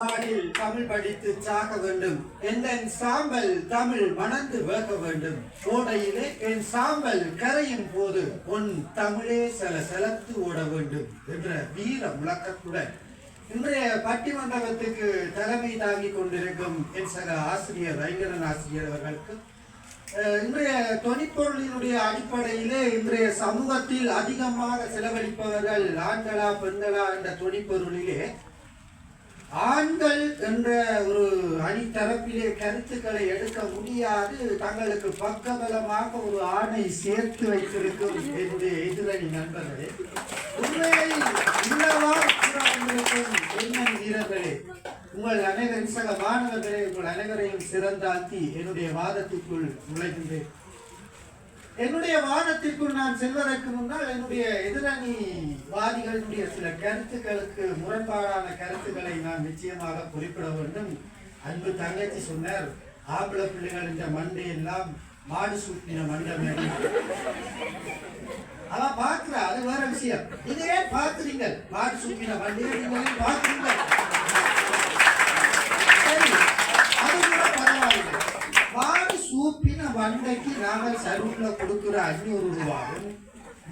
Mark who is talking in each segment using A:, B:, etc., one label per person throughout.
A: நாடில் தமிழ் படித்து சாக வேண்டும். என் சாம்பல் தமிழ் மணந்து வேக வேண்டும். கோடையிலே என் சாம்பல் கரையும் போது உன் தமிழே சில செலத்து ஓட வேண்டும் என்ற வீர முழக்கத்துடன் இன்றைய பட்டிமண்டபத்துக்கு தலைமை தாங்கிக் கொண்டிருக்கும் என் சக ஆசிரியர் ஐங்கரன் ஆசிரியர் அவர்களுக்கு இன்றைய தொனிப்பொருளினுடைய அடிப்படையிலே இன்றைய சமூகத்தில் அதிகமாக செலவழிப்பவர்கள் ஆண்களா பெண்களா என்ற தொனிப்பொருளிலே ஆண்கள் என்ற ஒரு அணித்தரப்பிலே கருத்துக்களை எடுக்க முடியாது. தங்களுக்கு பக்கபலமாக ஒரு ஆணை சேர்த்து வைத்திருக்கும் என்னுடைய எதிரணி நண்பர்களே உண்மையை இல்லவா கூறாமலிருக்கும் பெண்மணி வீரர்களே உங்கள் அனைவரும் சக மாணவர்களே உங்கள் அனைவரையும் சிறந்தாக்கி என்னுடைய வாதத்துக்குள் நுழைகின்றேன். என்னுடைய வாதத்திற்குள் நான் செல்வதற்கு முன்னால் என்னுடைய எதிரணி வாதிகளுடைய சில கருத்துக்களுக்கு முரண்பாடான கருத்துக்களை நான் நிச்சயமாக குறிப்பிட வேண்டும். அன்பு தங்கச்சி சொன்னார் ஆம்பளை பிள்ளைகள் இந்த மண்டை எல்லாம் மாடு சூட்டின மண்டமே அதான் பார்க்கிறா அது வேற விஷயம். இதே பார்க்குறீங்க? மாடு சூட்டின மண்டையை நீங்களே சரி, அது கூட பரவாயில்லை. மாடு சூப்பின வண்டைக்கு நாங்கள் சலூன்ல கொடுக்கிற அஞ்சூறு ரூபாவும்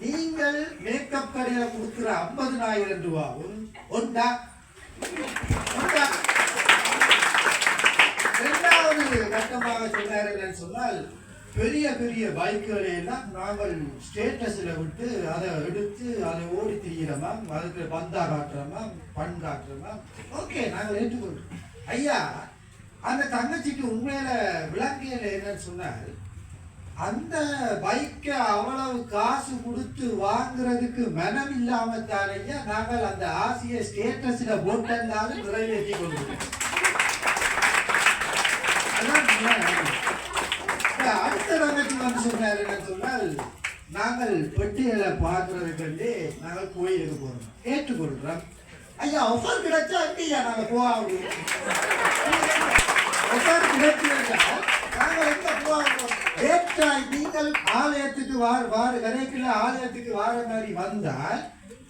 A: நீங்கள் மேக்கப் கடையில கொடுக்கிற ஐம்பதுனாயிரம் ரூபாவும் ஒன்றா ஒன்றா இரண்டாவது கட்டமாக சொன்னார் என்னன்னு சொன்னால் பெரிய பெரிய பைக்குகளை எல்லாம் நாங்கள் ஸ்டேட்டஸில் விட்டு அதை எடுத்து அதை ஓடி திரிகிறோமா அதுக்கு பந்தா காட்டுறோமா பண் காட்டுறோமா ஓகே நாங்கள் ஏற்றுக்கொள்கிறோம். ஐயா அந்த தங்கச்சிக்கு உண்மையில விளங்கியல என்னன்னு சொன்னால் அந்த பைக்கை அவ்வளவு காசு கொடுத்து வாங்குறதுக்கு மனம் இல்லாம தானையா நாங்கள் அந்த ஆசையை ஸ்டேட்டஸ்ல போட்டிருந்தாலும் நிறைவேற்றி கொண்டிருக்கோம் அடுத்த தங்கச்சி வந்து சொன்னார் என்ன சொன்னால் நாங்கள் பெட்டிகளை பார்க்கறதுக்கு நாங்கள் கோயிலுக்கு போகிறோம் ஏற்றுக்கொள்கிறோம் ஐயா ஒஃபர் கிடைச்சா அங்கேயா நாங்கள் போக முடியும் ஒஃபர் கிடைச்சா எங்க நீங்கள் ஆலயத்துக்கு வார் வார் கரைக்குள்ள ஆலயத்துக்கு வார மாதிரி வந்தால்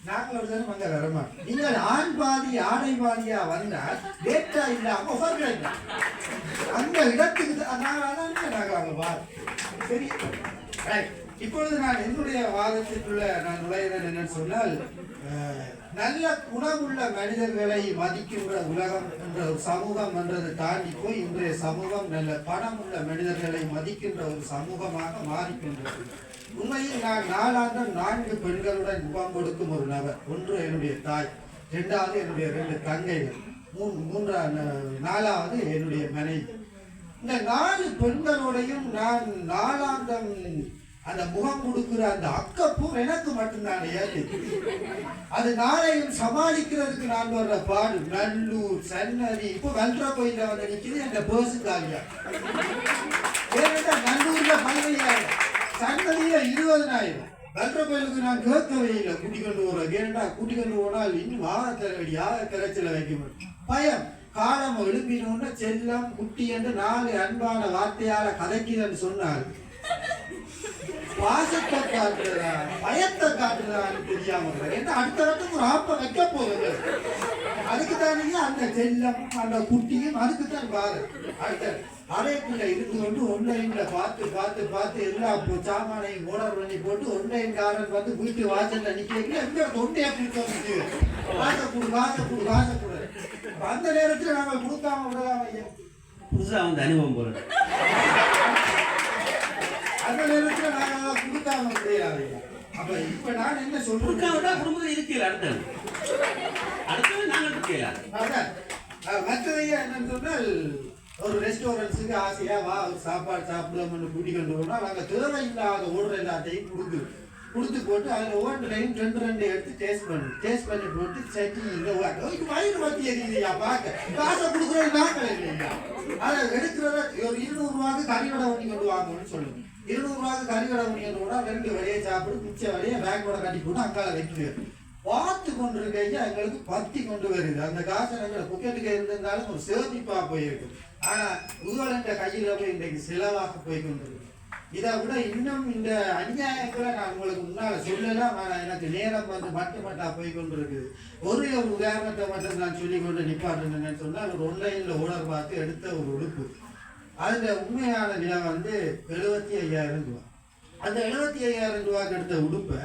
A: நாங்கள் ஒரு தினம் அங்கே வரமாட்டோம் நீங்கள் ஆண் பாதி ஆடை பாதியா வந்தால் டேட்டா இல்லாம ஆஃபர் கிடைக்கும் அந்த இடத்துக்கு நாங்கள் அதான் நாங்கள் அங்கே வார் சரி. இப்பொழுது நான் என்னுடைய வாதத்திற்குள்ள நான் நுழையிறேன் என்னன்னு சொன்னால் நல்ல குணமுள்ள மனிதர்களை மதிக்கின்ற உலகம் என்ற ஒரு சமூகம் என்றதை தாண்டி போய் இன்றைய சமூகம் நல்ல பணம் உள்ள மனிதர்களை மதிக்கின்ற ஒரு சமூகமாக மாறிக்கின்றது உண்மையில் நான் நாளாந்தம் நான்கு பெண்களுடன் முகம் கொடுக்கும் ஒரு நபர். ஒன்று என்னுடைய தாய் ரெண்டாவது என்னுடைய ரெண்டு தங்கைகள் மூன் மூன்றா நாலாவது என்னுடைய மனைவி. இந்த நாலு பெண்களோடையும் நான் நாளாந்தம் அந்த முகம் கொடுக்கிற அந்த அக்கப்பூ எனக்கு மட்டும்தான் ஏது அது நாளையும் சமாளிக்கிறதுக்கு நான் வர்ற பாடு. நல்லூர் சன்னதி இப்போ வெல்ற கோயில வந்து நிற்கிது எங்க பேர்ஸு காலியா. ஏன்னா நல்லூர்ல பதினையாயிரம். சன்னதியில இருபதனாயிரம். வெல்ற கோயிலுக்கு நான் கேட்கவே இல்லை கூட்டி கொண்டு போறேன் ஏன்டா கூட்டி கொண்டு போனால் இன்னும் ஆக தலைவடி ஆக கரைச்சல வைக்க முடியும். பயம். காலம் எழுப்பினோன்னு செல்லம் குட்டி என்று நாலு அன்பான வார்த்தையால கதைக்குதுன்னு சொன்னார். பாசத்தை காட்டுறான் பயத்தை காட்டுறான்னு தெரியாம இருக்கிறார். ஏன்னா அடுத்த இடத்துக்கு ஒரு ஆப்ப வைக்க போகுது அதுக்கு தானே அந்த செல்லம் அந்த குட்டியும் அதுக்கு தான் பாரு. அடுத்த அரைக்குள்ள இருந்து கொண்டு ஒன்லைன்ல பார்த்து பார்த்து பார்த்து எல்லா சாமானையும் ஓடர் பண்ணி போட்டு ஒன்லைன் காரன் வந்து வீட்டு வாசல்ல நிக்க எங்க தொண்டையா கொடுக்க வாச கொடு காசை கொடு காசை கொடு அந்த நேரத்துல நாங்க கொடுக்காம விடலாம் ஐயா.
B: புதுசா வந்து அனுபவம் போல
A: அந்த நேரத்துல நாங்க கொடுக்காம முடியாது அப்ப இப்ப நான் என்ன சொல்றேன்
B: குடும்பத்தில் இருக்கல அடுத்தது அடுத்தது நாங்கள் இருக்கல
A: மற்றதையா என்னன்னு சொன்னால் ஒரு ரெஸ்டாரண்ட்ஸுக்கு ஆசையா வா சாப்பாடு சாப்பிடலாம்னு கூட்டி கொண்டு போனா நாங்க தேவையில்லாத ஓடுற எல்லாத்தையும் கொடுக்கு கொடுத்து போட்டு அதில் ஒவ்வொன்றையும் ரெண்டு ரெண்டு எடுத்து டேஸ்ட் பண்ணு டேஸ்ட் பண்ணி போட்டு சட்டி இந்த இதுக்கு வயிறு வத்தி எரியுதுயா பார்க்க. காசை கொடுக்குறது நாங்கள் இல்லையா? அதை எடுக்கிறத ஒரு இருநூறு ரூபாய்க்கு கறி வடை பண்ணி கொண்டு வாங்கணும்னு சொல்லுங்க. இருநூறு கறி வடை பண்ணி கொண்டு ரெண்டு வழியை சாப்பிடு மிச்ச வழியை பேக்கோட கட்டி போட்டு அங்கால வைக்குது பார்த்து கொண்டு இருக்கையா எங்களுக்கு பத்தி கொண்டு வருது. அந்த காசு எங்களை புக்கெட்டுக்கு இருந்திருந்தாலும் ஒரு சேமிப்பா போயிருக்கு ஆனா உங்கள கையில போய் இன்றைக்கு செலவாக போய் கொண்டிருக்கு இதை விட இன்னும் இந்த அநியாயங்களை நான் உங்களுக்கு முன்னால் சொல்லலாம் ஆனால் எனக்கு நேரம் வந்து மட்டுமட்டா போய் கொண்டிருக்குது. ஒரே ஒரு உதாரணத்தை மட்டும் நான் சொல்லி கொண்டு நிப்பாட்டுன்னு சொன்னால் ஒரு ஒன்லைனில் ஓனர் பார்த்து எடுத்த ஒரு உடுப்பு. அதில் உண்மையான விலை வந்து எழுபத்தி ஐயாயிரம் ரூபாய் அந்த எழுபத்தி ஐயாயிரம் ரூபாய்க்கு எடுத்த உடுப்பை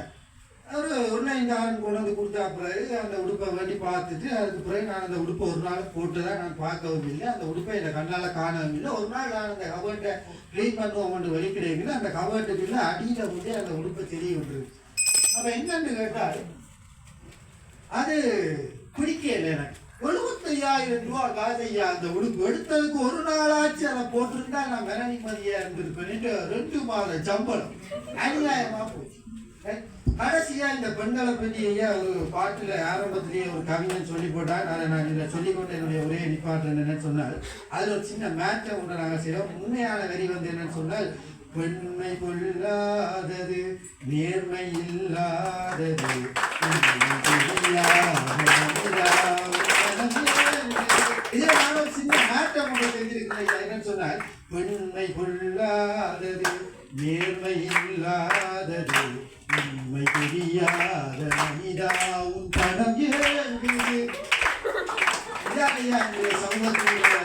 A: ஒரு ஒன்லைன் காரன் கொண்டு வந்து கொடுத்தா பிறகு அந்த உடுப்பை வேண்டி பார்த்துட்டு அதுக்கு பிறகு நான் அந்த உடுப்பை ஒரு நாள் போட்டு தான் நான் பார்க்கவும் இல்லை. அந்த உடுப்பை இதை கண்ணால் காணவும் இல்லை. ஒரு நாள் நான் அந்த கவர்ட்டை க்ளீன் பண்ணுவோம் வெளிக்கிடையில் அந்த கவர்ட்டுக்குள்ள அடியில் வந்து அந்த உடுப்பை தெரிய விட்டுருக்கு அப்போ என்னன்னு கேட்டால் அது பிடிக்கல எனக்கு. எழுபத்தையாயிரம் ரூபா காதையா அந்த உடுப்பு எடுத்ததுக்கு ஒரு நாளாச்சு அதை போட்டிருந்தா நான் மன நிம்மதியா இருந்திருப்பேன் ரெண்டு மாத சம்பளம். அநியாயமா போச்சு. கடைசியா இந்த பெண்களை பற்றி ஐயா ஒரு பாட்டுல ஆரம்பத்திலேயே ஒரு கவிஞன் சொல்லி போட்டார். அதை நான் இதை சொல்லிக்கொண்டு என்னுடைய ஒரே நிப்பாட்டு என்னன்னு சொன்னால் அதுல ஒரு சின்ன மேட்சை ஒன்று நாங்கள் செய்வோம் உண்மையான வரி வந்து என்னன்னு சொன்னால் பெண்மை கொள்ளாதது நேர்மை இல்லாதது இதே நான் சின்ன மாற்றம் ஒன்று செஞ்சிருக்கிறேன் என்னன்னு சொன்னால் பெண்மை கொள்ளாதது நேர்மை இல்லாதது உண்மை தெரியாத மனிதாவும் படம் ஏங்குது இதான் ஐயா சமூகத்தினுடைய